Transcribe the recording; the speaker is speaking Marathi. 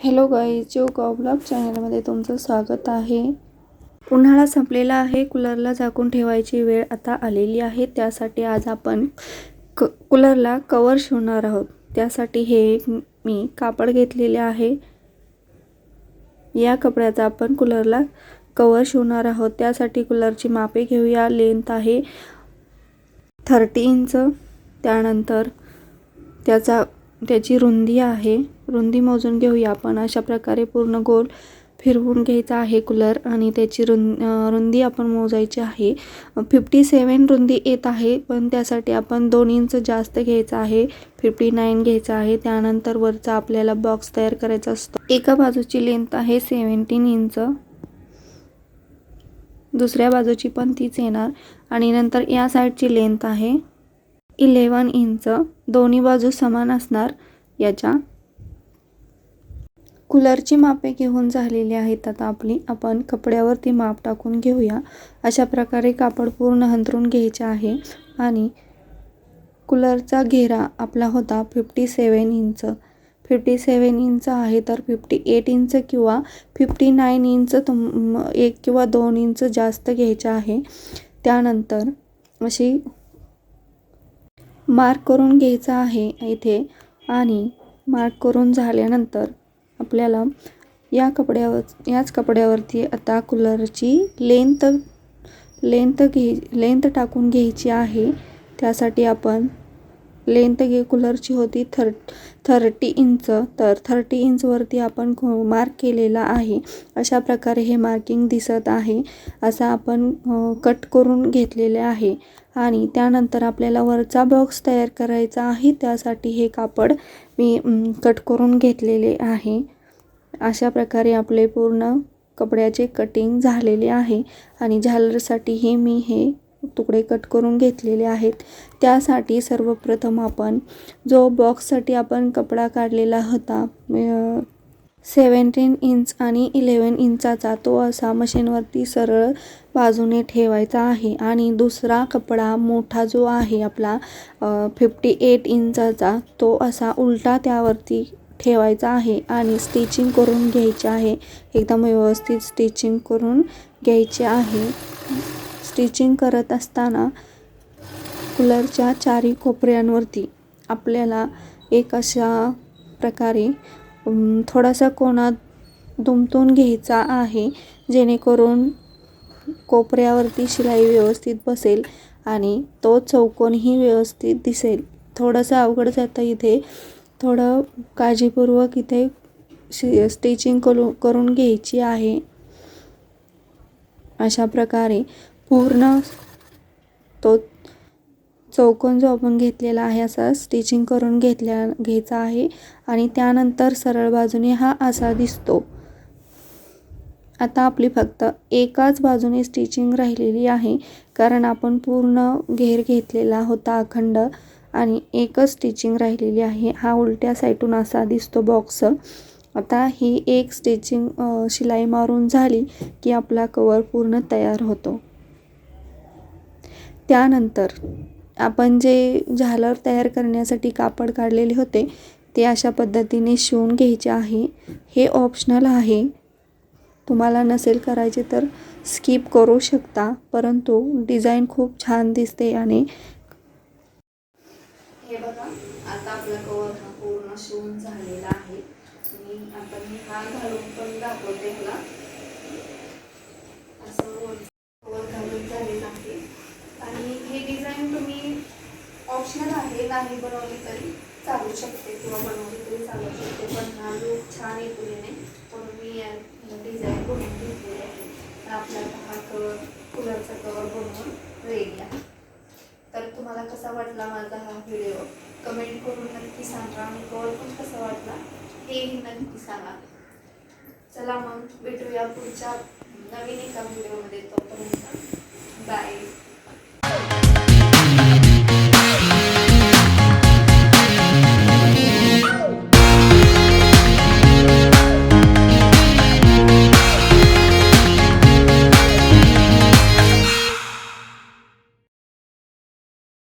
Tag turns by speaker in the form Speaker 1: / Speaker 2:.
Speaker 1: हॅलो गाई जो गॉब्लॉग चॅनलमध्ये तुमचं स्वागत आहे. उन्हाळा संपलेला आहे कूलरला झाकून ठेवायची वेळ आता आलेली आहे. त्यासाठी आज आपण क कूलरला कवर शिवणार आहोत. त्यासाठी हे एक मी कापड घेतलेले आहे. या कपड्याचा आपण कूलरला कवर शिवणार आहोत. त्यासाठी कूलरची मापे घेऊया. लेंथ आहे थर्टी इंच. त्यानंतर त्याचा त्याची रुंदी आहे. रुंदी मोजून घेऊया आपण. अशा प्रकारे पूर्ण गोल फिरवून घ्यायचा आहे कूलर आणि त्याची रुं रुंदी आपण मोजायची आहे. फिफ्टी सेवन रुंदी येत आहे पण त्यासाठी आपण दोन इंच जास्त घ्यायचं आहे. फिफ्टी नाईन घ्यायचं आहे. त्यानंतर वरचा आपल्याला बॉक्स तयार करायचा असतो. एका बाजूची लेंथ आहे सेवन्टीन इंच. दुसऱ्या बाजूची पण तीच येणार. आणि नंतर या साईडची लेंथ आहे इलेवन इंच. दोन्ही बाजू समान असणार याच्या. कूलरची मापे घेऊन झालेली आहेत. आता आपली आपण कपड्यावरती माप टाकून घेऊया. अशा प्रकारे कापड पूर्ण हंतरून घ्यायचे आहे आणि कूलरचा घेरा आपला होता fifty seven inch fifty seven inch आहे तर फिफ्टी एट इंच किंवा फिफ्टी नाईन इंच तुम एक किंवा दोन इंच जास्त घ्यायचे आहे. त्यानंतर अशी मार्क करून घ्यायचा आहे इथे आणि मार्क करून झाल्यानंतर आपल्याला या कपड्यावर याच कपड्यावरती आता कूलरची लेंथ लेंथ घे लेंथ टाकून घ्यायची आहे. त्यासाठी आपण लेंथ घे कूलरची होती थर थर्टी इंच. तर थर्टी इंचवरती आपण मार्क केलेला आहे. अशा प्रकारे हे मार्किंग दिसत आहे. असं आपण कट करून घेतलेले आहे. आणि त्यानंतर आपल्याला वरचा बॉक्स तयार करायचा आहे. त्यासाठी हे कापड मी कट करून घेतलेले आहे. अशा प्रकारे आपले पूर्ण कपड्याचे कटिंग झालेले आहे. आणि झालरसाठी हे मी हे तुकडे कट करून घेतलेले आहेत. त्यासाठी सर्वप्रथम आपण जो बॉक्ससाठी आपण कपडा काढलेला होता सेवन्टीन इंच आणि इलेवन इंचाचा तो असा मशीनवरती सरळ बाजूने ठेवायचा आहे. आणि दुसरा कपडा मोठा जो आहे आपला फिफ्टी एट इंचाचा तो असा उलटा त्यावरती ठेवायचा आहे आणि स्टिचिंग करून घ्यायचे आहे. एकदम व्यवस्थित स्टिचिंग करून घ्यायचे आहे. स्टिचिंग करत असताना कूलरच्या चारी कोपऱ्यांवरती आपल्याला एक अशा प्रकारे थोडासा कोणा दुमतून घ्यायचा आहे जेणेकरून कोपऱ्यावरती शिलाई व्यवस्थित बसेल आणि तो चौकोनही व्यवस्थित दिसेल. थोडंसं अवघड जातं इथे. थोडं काळजीपूर्वक इथे शि स्टिचिंग करू करून घ्यायची आहे. अशा प्रकारे पूर्ण तो चौकोन जो आपण घेतलेला आहे असा स्टिचिंग करून घेतल्या घ्यायचा आहे. आणि त्यानंतर सरळ बाजूने हा असा दिसतो. आता आपली फक्त एकाच बाजूने स्टिचिंग राहिलेली आहे कारण आपण पूर्ण घेर घेतलेला होता अखंड आणि एकच स्टिचिंग राहिलेली आहे. हा उलट्या साईडून असा दिसतो बॉक्स आता ही एक स्टिचिंग शिलाई मारून झाली की आपला कवर पूर्ण तयार होतो. त्यानंतर आपण जे झालर तयार करण्यासाठी कापड काढलेले होते ते अशा पद्धतीने शिवून घ्यायचे आहे. हे ऑप्शनल आहे. तुम्हाला नसेल करायचे तर स्किप करू शकता परंतु डिझाईन खूप छान दिसते आणि हे बघा आता आपला कवर हा पूर्ण शिवून झालेला आहे. आणि आता मी हा घालून पण दाखवते मला असं कवर घालून झालेलं आहे आणि हे डिझाईन तुम्ही ऑप्शनल आहे नाही बनवली तरी चालू शकते किंवा बनवली तरी चालू शकते. पण हा लूक छान येतो येणे म्हणून मी डिझाईन बनवून घेतलेली आहे. आपल्याला हा कवर कूलरचा कवर बनवून रेडी आहे. तर तुम्हाला कसा वाटला माझा हा व्हिडिओ कमेंट करून नक्की सांगा. आणि कवर पण कसा वाटला हेही नक्की सांगा. चला मग भेटूया पुढच्या नवीन एका व्हिडिओमध्ये तोपर्यंत बाय